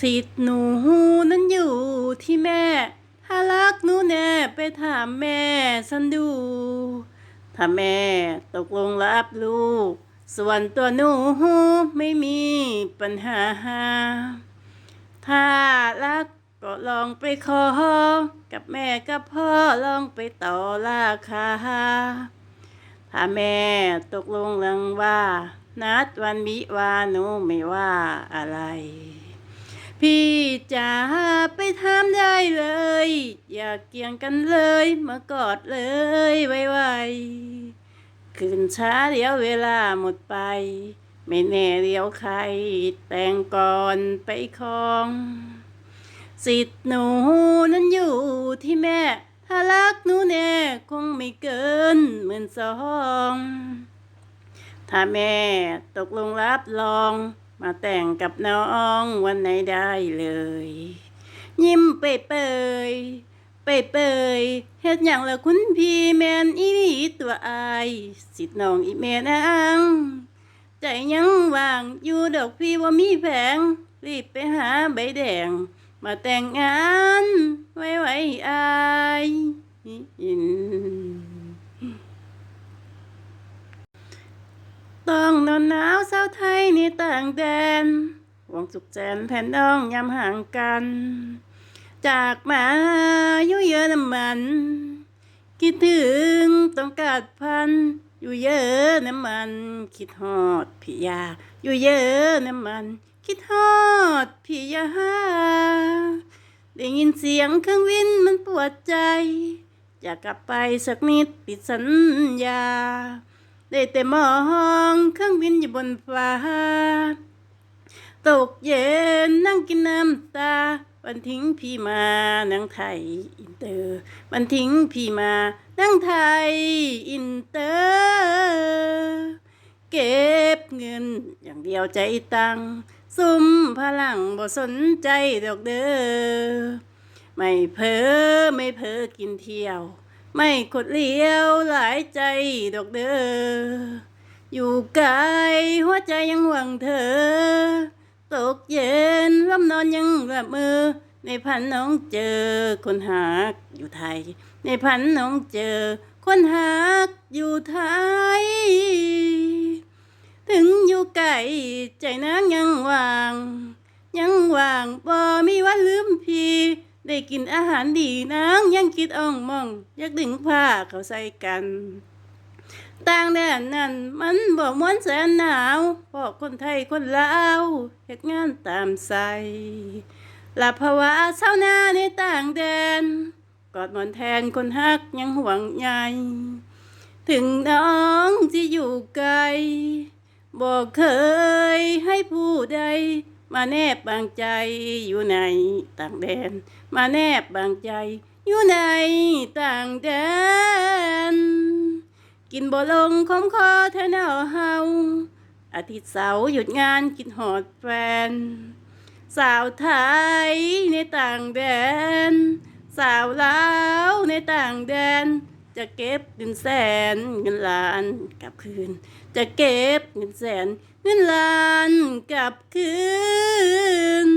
สิทธิ์หนูนั้นอยู่ที่แม่ ถ้ารักหนูแน่ไปถามแม่สันดู ถ้าแม่ตกลงรับลูก ส่วนตัวหนูไม่มีปัญหา ถ้ารักก็ลองไปขอ กับแม่กับพ่อลองไปต่อราคา ถ้าแม่ตกลงลังว่า นัดวันวิวาหนูไม่ว่าอะไร พี่จะไปทำได้เลย อย่าเกี่ยงกันเลย มากอดเลยไวๆคืนช้าเดี๋ยวเวลาหมดไป ไม่แน่เดี๋ยวใคร แต่งก่อนไปคลอง สิทธิ์หนูนั้นอยู่ที่แม่ ถ้ารักหนูแน่คงไม่เกินหมื่นสอง ถ้าแม่ตกลงรับรอง มาแต่งกับน้องวันไหนได้เลย ยิ้มเปยเปยเปยเปยเฮ็ดอย่างละคุณพี่แมนอีนีตัวอายสิทธน้องอีแม่นางใจยังว่างอยู่ดอกพี่ว่ามีแผงรีบไปหาใบแดง มาแต่งงานไว้ไว้อายอิน ต้องนอนหนาวสาวไทยในต่างแดนหวงสุขแสนแผ่นดองยำห่างกัน จากมาอยู่เยอะน้ำมัน คิดถึงต้องกัดพัน อยู่เยอะน้ำมัน คิดฮอดพี่ยา อยู่เยอะน้ำมัน คิดฮอดพี่ยาได้ยินเสียงเครื่องวินมันปวดใจ อยากกลับไปสักนิดปิดสัญญา ได้แต่มองเครื่องบินอยู่บนฟ้า ตกเย็นนั่งกินน้ำตาวันทิ้งพี่มานั่งไทยอินเตอร์วันทิ้งพี่มานั่งไทยอินเตอร์เก็บเงินอย่างเดียวใจตังซุ่มพลังบ่สนใจดอกเด้อไม่เพอไม่เพอกินเที่ยว ไม่กดเลี้ยวหลายใจดอกเด้ออยู่ไกลหัวใจยังหวังเธอ ตกเย็นร่ำนอนยังละเมอในพันน้องเจอคนหักอยู่ไทย ในพันน้องเจอคนหักอยู่ไทย ถึงอยู่ไกลใจนางยังวาง ยังวางบ่มีวันลืมพี่ ได้กินอาหารดีนางยังคิดอ่องมอง อยากดึงผ้าเขาใส่กัน ต่างแดนนั่นมันบ่ม้วนแสนหนาวเพราะคนไทยคนลาวเฮ็ดงานตามใสลาภาวะชาวนาในต่างแดน กอดหมอนแทนคนฮักยังห่วงใยถึงน้องที่อยู่ไกลบอกเคย มาแนบบางใจอยู่ในต่างแดน มาแนบบางใจอยู่ในต่างแดน กินบ่ลงคมคอแทนเอาเฮาอาทิตย์เสาร์หยุดงานกินหอดแฟน สาวไทยในต่างแดน สาวลาวในต่างแดน จะเก็บเงินแสนเงินล้านกลับคืน จะเก็บเงินแสนเงินล้านกลับคืน